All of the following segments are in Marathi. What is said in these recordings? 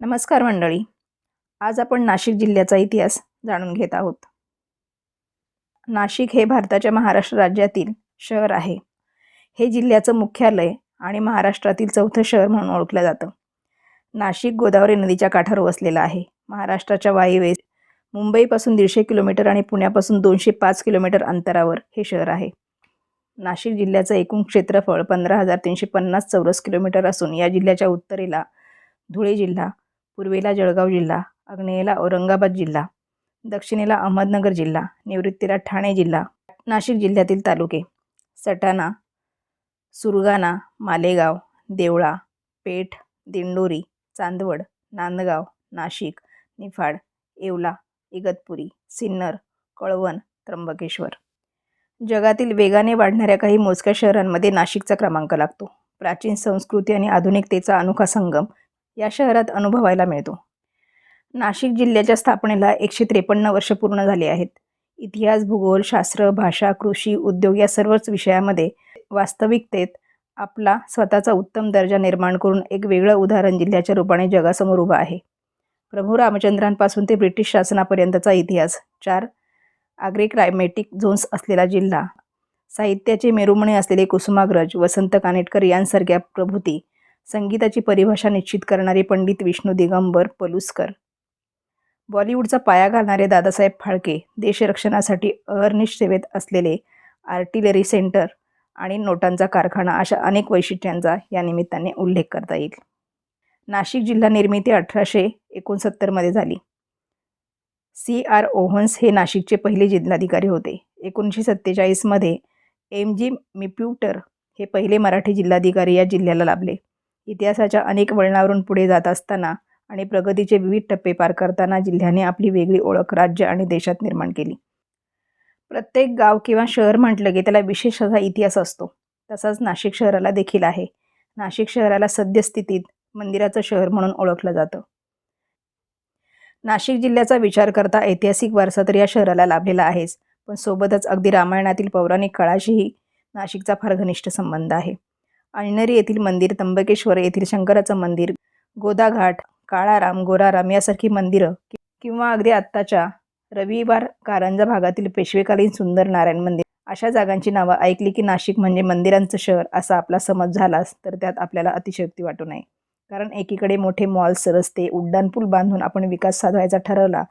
नमस्कार मंडळी. आज आपण नाशिक जिल्ह्याचा इतिहास जाणून घेत आहोत. नाशिक हे भारताच्या महाराष्ट्र राज्यातील शहर आहे. हे जिल्ह्याचं मुख्यालय आणि महाराष्ट्रातील चौथं शहर म्हणून ओळखलं जातं. नाशिक गोदावरी नदीच्या काठावर वसलेलं आहे. महाराष्ट्राच्या वायव्येस मुंबईपासून दीडशे किलोमीटर आणि पुण्यापासून दोनशे पाच किलोमीटर अंतरावर हे शहर आहे. नाशिक जिल्ह्याचं एकूण क्षेत्रफळ पंधरा हजार तीनशे पन्नास चौरस किलोमीटर असून या जिल्ह्याच्या उत्तरेला धुळे जिल्हा पूर्वेला जळगाव जिल्हा आग्नेयेला औरंगाबाद जिल्हा दक्षिणेला अहमदनगर जिल्हा निवृत्तीला ठाणे जिल्हा नाशिक जिल्ह्यातील तालुके सटाणा सुरगाणा मालेगाव देवळा पेठ दिंडोरी चांदवड नांदगाव नाशिक निफाड येवला इगतपुरी सिन्नर कळवण त्र्यंबकेश्वर. जगातील वेगाने वाढणाऱ्या काही मोजक्या शहरांमध्ये नाशिकचा क्रमांक लागतो. प्राचीन संस्कृती आणि आधुनिकतेचा अनोखा संगम या शहरात अनुभवायला मिळतो. नाशिक जिल्ह्याच्या स्थापनेला एकशे त्रेपन्न वर्ष पूर्ण झाली आहेत. इतिहास भूगोल शास्त्र भाषा कृषी उद्योग या सर्वच विषयामध्ये वास्तविकतेत आपला स्वतःचा उत्तम दर्जा निर्माण करून एक वेगळं उदाहरण जिल्ह्याच्या रूपाने जगासमोर उभं आहे. प्रभू रामचंद्रांपासून ते ब्रिटिश शासनापर्यंतचा इतिहास. चार आग्रे क्लायमेटिक झोन्स असलेला जिल्हा. साहित्याचे मेरुमणे असलेले कुसुमाग्रज वसंत कानेटकर यांसारख्या प्रभूती संगीताची परिभाषा निश्चित करणारे पंडित विष्णू दिगंबर पलुसकर. बॉलिवूडचा पाया घालणारे दादासाहेब फाळके देशरक्षणासाठी अहर्निश सेवेत असलेले आर्टिलरी सेंटर आणि नोटांचा कारखाना अशा अनेक वैशिष्ट्यांचा या निमित्ताने उल्लेख करता येईल. नाशिक जिल्हा निर्मिती अठराशे एकोणसत्तरमध्ये झाली. सी आर ओहन्स हे नाशिकचे पहिले जिल्हाधिकारी होते. एकोणीसशे सत्तेचाळीसमध्ये एम जी मिप्युटर हे पहिले मराठी जिल्हाधिकारी या जिल्ह्याला लाभले. इतिहासाच्या अनेक वळणावरून पुढे जात असताना आणि प्रगतीचे विविध टप्पे पार करताना जिल्ह्याने आपली वेगळी ओळख राज्य आणि देशात निर्माण केली. प्रत्येक गाव किंवा शहर म्हटलं की त्याला विशेष असा इतिहास असतो. तसाच नाशिक शहराला देखील आहे. नाशिक शहराला सद्यस्थितीत मंदिराचं शहर म्हणून ओळखलं जातं. नाशिक जिल्ह्याचा विचार करता ऐतिहासिक वारसा तर या शहराला लाभलेला आहेच. पण सोबतच अगदी रामायणातील पौराणिक काळाशीही नाशिकचा फार घनिष्ठ संबंध आहे. अळनेरी येथील मंदिर त्र्यंबकेश्वर येथील शंकराचं मंदिर गोदाघाट काळाराम गोराराम यासारखी मंदिरं किंवा अगदी आत्ताच्या रविवार कारंजा भागातील पेशवेकालीन सुंदर नारायण मंदिर. अशा जागांची नावं ऐकली की नाशिक म्हणजे मंदिरांचं शहर असा आपला समज झालाच तर त्यात आपल्याला अतिशयोक्ती वाटू नये. कारण एकीकडे मोठे मॉल्स रस्ते उड्डाणपूल बांधून आपण विकास साधवायचा ठरवला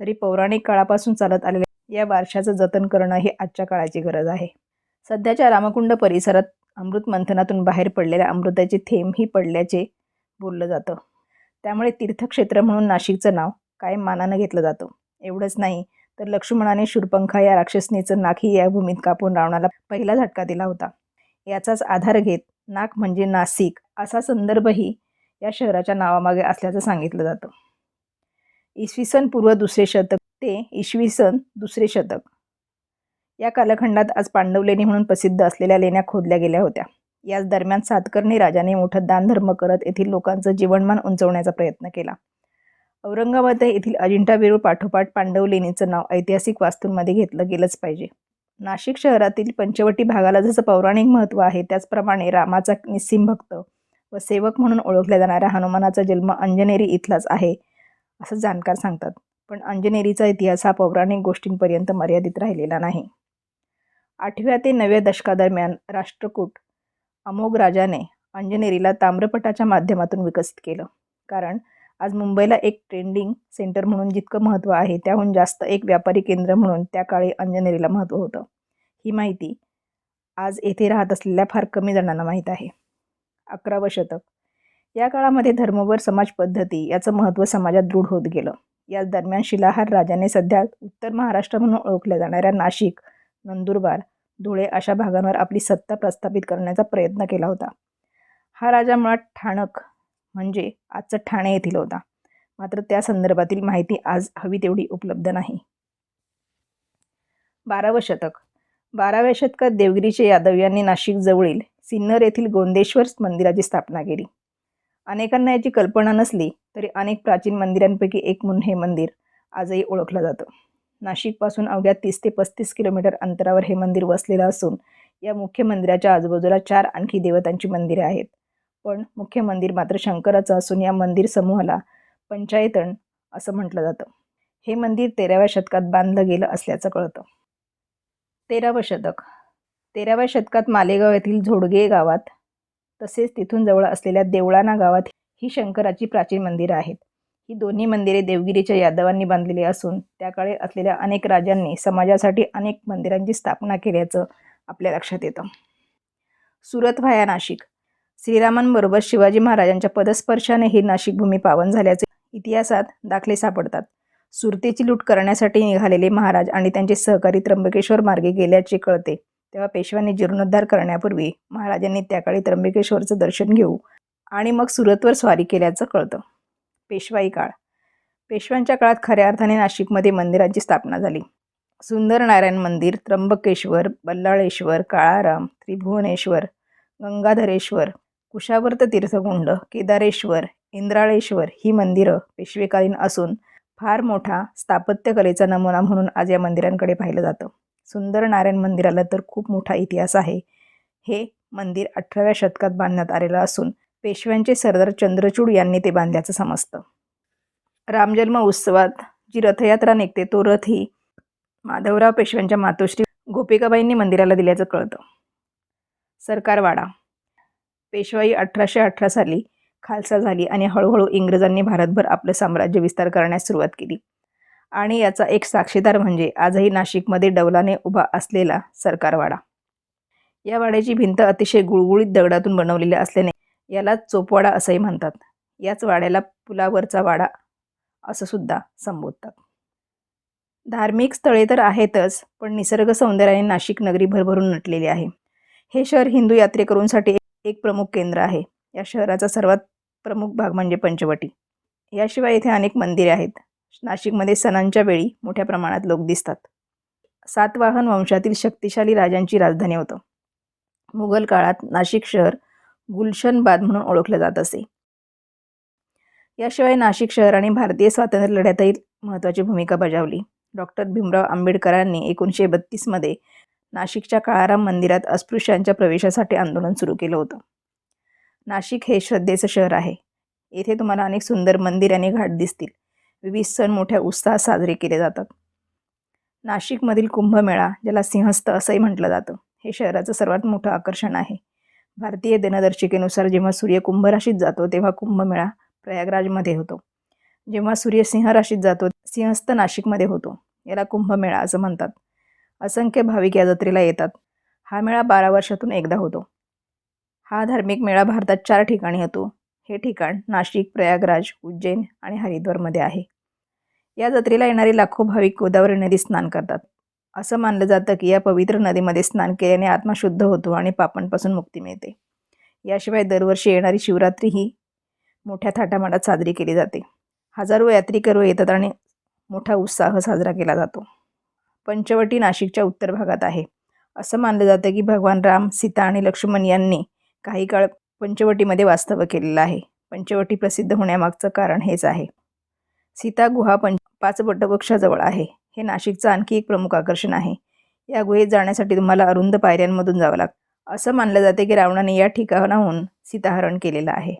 तरी पौराणिक काळापासून चालत आलेल्या या वारशाचं जतन करणं हे आजच्या काळाची गरज आहे. सध्याच्या रामकुंड परिसरात अमृत मंथनातून बाहेर पडलेल्या अमृताचे थेंबही पडल्याचे बोललं जातं. त्यामुळे तीर्थक्षेत्र म्हणून नाशिकचं नाव कायम मानानं घेतलं जातं. एवढंच नाही तर लक्ष्मणाने शूरपंखा या राक्षसनीचं नाकही या भूमीत कापून रावणाला पहिला झटका दिला होता. याचाच आधार घेत नाक म्हणजे नाशिक असा संदर्भही या शहराच्या नावामागे असल्याचं सांगितलं जातं. इसवी सन पूर्व दुसरे शतक ते इसवी सन दुसरे शतक. या कालखंडात आज पांडवलेणी म्हणून प्रसिद्ध असलेल्या लेण्या खोदल्या गेल्या होत्या. याच दरम्यान सातकर्णी राजाने मोठं दानधर्म करत येथील लोकांचं जीवनमान उंचवण्याचा प्रयत्न केला. औरंगाबाद येथील अजिंठा वेरूळ पाठोपाठ पांडव लेणीचं नाव ऐतिहासिक वास्तूंमध्ये घेतलं गेलंच पाहिजे. नाशिक शहरातील पंचवटी भागाला जसं पौराणिक महत्त्व आहे त्याचप्रमाणे रामाचा निस्सिम भक्त व सेवक म्हणून ओळखल्या जाणाऱ्या हनुमानाचा जन्म अंजनेरी इथलाच आहे असं जाणकार सांगतात. पण अंजनेरीचा इतिहास हा पौराणिक गोष्टींपर्यंत मर्यादित राहिलेला नाही. आठव्या ते नवव्या दशकादरम्यान राष्ट्रकूट अमोघ राजाने अंजनेरीला ताम्रपटाच्या माध्यमातून विकसित केलं. कारण आज मुंबईला एक ट्रेंडिंग सेंटर म्हणून जितकं महत्त्व आहे त्याहून जास्त एक व्यापारी केंद्र म्हणून त्या काळी अंजनेरीला महत्त्व होतं. ही माहिती आज येथे राहत असलेल्या फार कमी जणांना माहीत आहे. अकरावं शतक. या काळामध्ये धर्मवर समाज पद्धती याचं महत्त्व समाजात दृढ होत गेलं. याच दरम्यान शिलाहार राजाने सध्या उत्तर महाराष्ट्र म्हणून ओळखल्या जाणाऱ्या नाशिक नंदुरबार धुळे अशा भागांवर आपली सत्ता प्रस्थापित करण्याचा प्रयत्न केला होता. हा राजा मुळात ठाणक म्हणजे आजचं ठाणे येथील होता. मात्र त्या संदर्भातील माहिती आज हवी तेवढी उपलब्ध नाही. बारावं शतक. बाराव्या शतकात देवगिरीचे यादव यांनी नाशिकजवळील सिन्नर येथील गोंदेश्वर मंदिराची स्थापना केली. अनेकांना याची कल्पना नसली तरी अनेक प्राचीन मंदिरांपैकी एक म्हणून हे मंदिर आजही ओळखलं जातं. नाशिकपासून अवघ्या तीस ते पस्तीस किलोमीटर अंतरावर हे मंदिर वसलेलं असून या मुख्य मंदिराच्या आजूबाजूला चार आणखी देवतांची मंदिरे आहेत. पण मुख्य मंदिर मात्र शंकराचं असून या मंदिर समूहाला पंचायतन असं म्हटलं जातं. हे मंदिर तेराव्या शतकात बांधलं गेलं असल्याचं कळतं. तेरावं शतक. तेराव्या शतकात मालेगाव येथील झोडगे गावात तसेच तिथून जवळ असलेल्या देवळाणा गावात ही शंकराची प्राचीन मंदिरं आहेत. ही दोन्ही मंदिरे देवगिरीच्या यादवांनी बांधलेली असून त्याकाळी असलेल्या अनेक राजांनी समाजासाठी अनेक मंदिरांची स्थापना केल्याचं आपल्या लक्षात येतं. सुरत व्हाया नाशिक. श्रीरामांबरोबर शिवाजी महाराजांच्या पदस्पर्शाने ही नाशिक भूमी पावन झाल्याचे इतिहासात दाखले सापडतात. सुरतेची लूट करण्यासाठी निघालेले महाराज आणि त्यांचे सहकारी त्र्यंबकेश्वर मार्गे गेल्याचे कळते. तेव्हा पेशव्यांनी जीर्णोद्धार करण्यापूर्वी महाराजांनी त्याकाळी त्र्यंबकेश्वरचं दर्शन घेऊ आणि मग सुरतवर स्वारी केल्याचं कळतं. पेशवाई काळ. पेशव्यांच्या काळात खऱ्या अर्थाने नाशिकमध्ये मंदिरांची स्थापना झाली. सुंदर नारायण मंदिर त्र्यंबकेश्वर बल्लाळेश्वर काळाराम त्रिभुवनेश्वर गंगाधरेश्वर कुशावर्त तीर्थकुंड केदारेश्वर इंद्राळेश्वर ही मंदिरं पेशवेकालीन असून फार मोठा स्थापत्यकलेचा नमुना म्हणून आज या मंदिरांकडे पाहिलं जातं. सुंदर नारायण मंदिराला तर खूप मोठा इतिहास आहे. हे मंदिर अठराव्या शतकात बांधण्यात आलेलं असून पेशव्यांचे सरदार चंद्रचूड यांनी ते बांधल्याचं समजतं. रामजन्म उत्सवात जी रथयात्रा निघते तो रथ ही माधवराव पेशव्यांच्या मातोश्री गोपिकाबाईंनी मंदिराला दिल्याचं कळतं. सरकारवाडा. पेशवाई अठराशे अठरा साली खालसा झाली आणि हळूहळू इंग्रजांनी भारतभर आपलं साम्राज्य विस्तार करण्यास सुरुवात केली. आणि याचा एक साक्षीदार म्हणजे आजही नाशिकमध्ये डौलाने उभा असलेला सरकारवाडा. या वाड्याची भिंत अतिशय गुळगुळीत दगडातून बनवलेली असल्याने याला चोपवाडा असंही म्हणतात. याच वाड्याला पुलावरचा वाडा असं सुद्धा संबोधतात. धार्मिक स्थळे तर आहेतच पण निसर्ग सौंदर्याने नाशिक नगरी भरभरून नटलेली आहे. हे शहर हिंदू यात्रेकरूंसाठी एक प्रमुख केंद्र आहे. या शहराचा सर्वात प्रमुख भाग म्हणजे पंचवटी. याशिवाय इथे अनेक मंदिरे आहेत. नाशिकमध्ये सणांच्या वेळी मोठ्या प्रमाणात लोक दिसतात. सातवाहन वंशातील शक्तिशाली राजांची राजधानी होतं. मुघल काळात नाशिक शहर गुलशनबाद म्हणून ओळखलं जात असे. याशिवाय नाशिक शहराने भारतीय स्वातंत्र्य लढ्यातही महत्त्वाची भूमिका बजावली. डॉक्टर भीमराव आंबेडकरांनी एकोणीसशे बत्तीसमध्ये नाशिकच्या काळाराम मंदिरात अस्पृश्यांच्या प्रवेशासाठी आंदोलन सुरू केलं होतं. नाशिक हे श्रद्धेचं शहर आहे. येथे तुम्हाला अनेक सुंदर मंदिर आणि घाट दिसतील. विविध सण मोठ्या उत्साहात साजरे केले जातात. नाशिकमधील कुंभमेळा ज्याला सिंहस्थ असंही म्हटलं जातं हे शहराचं सर्वात मोठं आकर्षण आहे. भारतीय दिनदर्शिकेनुसार जेव्हा सूर्य कुंभ राशीत जातो तेव्हा कुंभमेळा प्रयागराजमध्ये होतो. जेव्हा सूर्य सिंह राशीत जातो सिंहस्थ नाशिकमध्ये होतो. याला कुंभमेळा असं म्हणतात. असंख्य भाविक या जत्रेला येतात. हा मेळा बारा वर्षातून एकदा होतो. हा धार्मिक मेळा भारतात चार ठिकाणी होतो. हे ठिकाण नाशिक प्रयागराज उज्जैन आणि हरिद्वारमध्ये आहे. या जत्रेला येणारे लाखो भाविक गोदावरी नदीत स्नान करतात. असं मानलं जातं की या पवित्र नदीमध्ये स्नान केल्याने आत्मा शुद्ध होतो आणि पापांपासून मुक्ती मिळते. याशिवाय दरवर्षी येणारी शिवरात्री ही मोठ्या थाटामाटात साजरी केली जाते. हजारो यात्रिकरू येतात आणि मोठा उत्साह साजरा केला जातो. पंचवटी नाशिकच्या उत्तर भागात आहे. असं मानलं जातं की भगवान राम सीता आणि लक्ष्मण यांनी काही काळ पंचवटीमध्ये वास्तव्य केलेलं आहे. पंचवटी प्रसिद्ध होण्यामागचं कारण हेच आहे. सीता गुहा पंच पाच वटवृक्षाजवळ आहे. हे नाशिकचं आणखी एक प्रमुख आकर्षण आहे. या गुहेत जाण्यासाठी तुम्हाला अरुंद पायऱ्यांमधून जावं लागतं. असं मानलं जाते की रावणाने या ठिकाणाहून सीताहरण केलेलं आहे.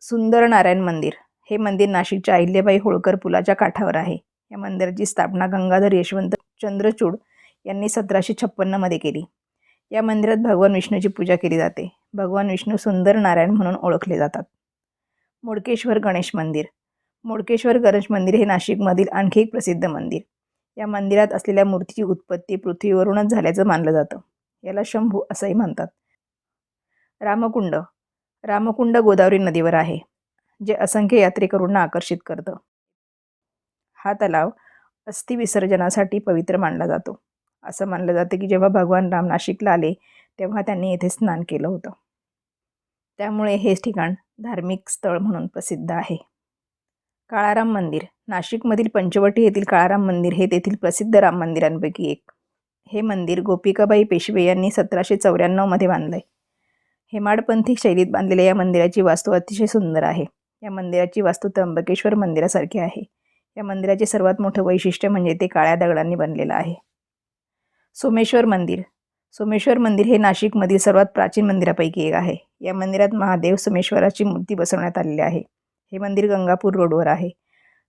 सुंदर नारायण मंदिर. हे मंदिर नाशिकच्या अहिल्याबाई होळकर पुलाच्या काठावर आहे. या मंदिराची स्थापना गंगाधर यशवंत चंद्रचूड यांनी सतराशे छप्पन्नमध्ये केली. या मंदिरात भगवान विष्णूची पूजा केली जाते. भगवान विष्णू सुंदर नारायण म्हणून ओळखले जातात. मोडकेश्वर गणेश मंदिर. मोडकेश्वर गणेश मंदिर हे नाशिकमधील आणखी एक प्रसिद्ध मंदिर. या मंदिरात असलेल्या मूर्तीची उत्पत्ती पृथ्वीवरूनच झाल्याचं मानलं जातं. याला शंभू असंही म्हणतात. रामकुंड. रामकुंड गोदावरी नदीवर आहे जे असंख्य यात्रेकरूंना आकर्षित करतं. हा तलाव अस्थि विसर्जनासाठी पवित्र मानला जातो. असं मानलं जातं की जेव्हा भगवान राम नाशिकला आले तेव्हा त्यांनी येथे स्नान केलं होतं. त्यामुळे हे ठिकाण धार्मिक स्थळ म्हणून प्रसिद्ध आहे. काळाराम मंदिर. नाशिकमधील पंचवटी येथील काळाराम मंदिर हे तेथील प्रसिद्ध राम मंदिरांपैकी एक. हे मंदिर गोपिकाबाई पेशवे यांनी सतराशे चौऱ्याण्णवमध्ये बांधलं आहे हेमाडपंथी शैलीत बांधलेल्या या मंदिराची वास्तू अतिशय सुंदर आहे. या मंदिराची वास्तू त्र्यंबकेश्वर मंदिरासारखी आहे. या मंदिराचे सर्वात मोठं वैशिष्ट्य म्हणजे ते काळ्या दगडांनी बनलेलं आहे. सोमेश्वर मंदिर. सोमेश्वर मंदिर हे नाशिकमधील सर्वात प्राचीन मंदिरापैकी एक आहे. या मंदिरात महादेव सोमेश्वराची मूर्ती बसवण्यात आलेली आहे. हे मंदिर गंगापूर रोडवर आहे.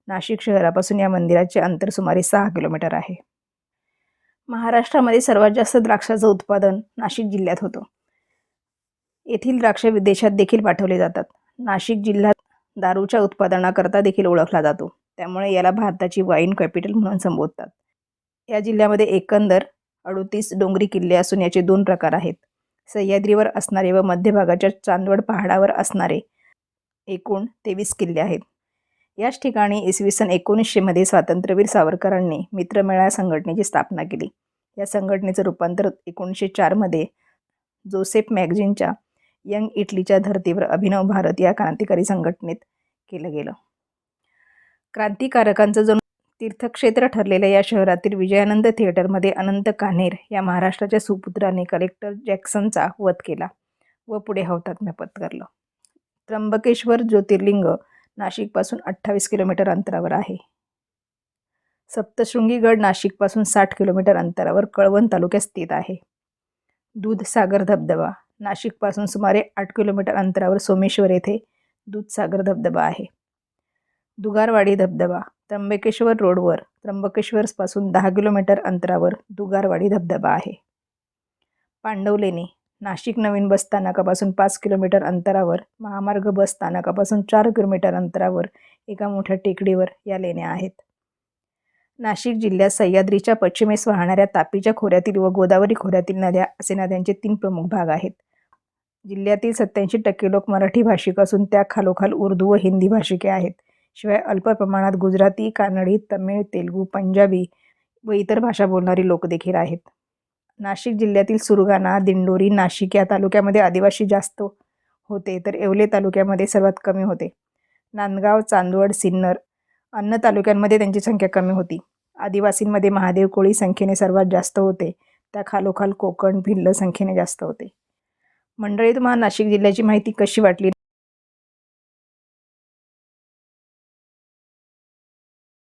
नाशिक शहरापासून या मंदिराचे अंतर सुमारे सहा किलोमीटर आहे. महाराष्ट्रामध्ये सर्वात जास्त द्राक्षाचं उत्पादन नाशिक जिल्ह्यात होतं. येथील द्राक्ष विदेशात देखील पाठवले जातात. नाशिक जिल्ह्यात दारूच्या उत्पादनाकरता देखील ओळखला जातो. त्यामुळे याला भारताची वाईन कॅपिटल म्हणून संबोधतात. या जिल्ह्यामध्ये एकंदर अडोतीस डोंगरी किल्ले असून याचे दोन प्रकार आहेत. सह्याद्रीवर असणारे व मध्य भागाच्या चांदवड पहाडावर असणारे एकूण तेवीस किल्ले आहेत. याच ठिकाणी इसवी सन एकोणीसशेमध्ये स्वातंत्र्यवीर सावरकरांनी मित्रमेळा संघटनेची स्थापना केली. या संघटनेचं रूपांतर एकोणीसशे चारमध्ये जोसेफ मॅगझिनच्या यंग इटलीच्या धर्तीवर अभिनव भारत या क्रांतिकारी संघटनेत केलं गेलं. क्रांतिकारकांचं जो तीर्थक्षेत्र ठरलेल्या या शहरातील विजयानंद थिएटरमध्ये अनंत कान्हेर या महाराष्ट्राच्या सुपुत्राने कलेक्टर जॅक्सनचा वध केला व पुढे हौतात्म्य पत्करलं. त्र्यंबकेश्वर ज्योतिर्लिंग नाशिकपासून अठ्ठावीस किलोमीटर अंतरावर आहे. सप्तशृंगीगड नाशिकपासून साठ किलोमीटर अंतरावर कळवण तालुक्यात स्थित आहे. दूधसागर धबधबा नाशिकपासून सुमारे आठ किलोमीटर अंतरावर सोमेश्वर येथे दूधसागर धबधबा आहे. दुगारवाडी धबधबा त्र्यंबकेश्वर रोडवर त्र्यंबकेश्वरपासून दहा किलोमीटर अंतरावर दुगारवाडी धबधबा आहे. पांडवलेणी नाशिक नवीन बस स्थानकापासून पाच किलोमीटर अंतरावर महामार्ग बस स्थानकापासून चार किलोमीटर अंतरावर एका मोठ्या टेकडीवर या लेण्या आहेत. नाशिक जिल्ह्यात सह्याद्रीच्या पश्चिमेस वाहणाऱ्या तापीच्या खोऱ्यातील व गोदावरी खोऱ्यातील नद्या असे नद्यांचे तीन प्रमुख भाग आहेत. जिल्ह्यातील सत्याऐंशी टक्के लोक मराठी भाषिक असून त्या खालोखाल उर्दू व हिंदी भाषिके आहेत. शिवाय अल्प प्रमाणात गुजराती कानडी तमिळ तेलुगू पंजाबी व इतर भाषा बोलणारी लोक देखील आहेत. नाशिक जिल्ह्यातील सुरगाणा दिंडोरी नाशिक या तालुक्यामध्ये आदिवासी जास्त होते तर येवले तालुक्यामध्ये सर्वात कमी होते. नांदगाव चांदवड सिन्नर अन्न तालुक्यांमध्ये त्यांची संख्या कमी होती. आदिवासींमध्ये महादेव कोळी संख्येने सर्वात जास्त होते. त्या खालोखाल कोकण भिल्ल संख्येने जास्त होते. मंडळी तुम्हाला नाशिक जिल्ह्याची माहिती कशी वाटली?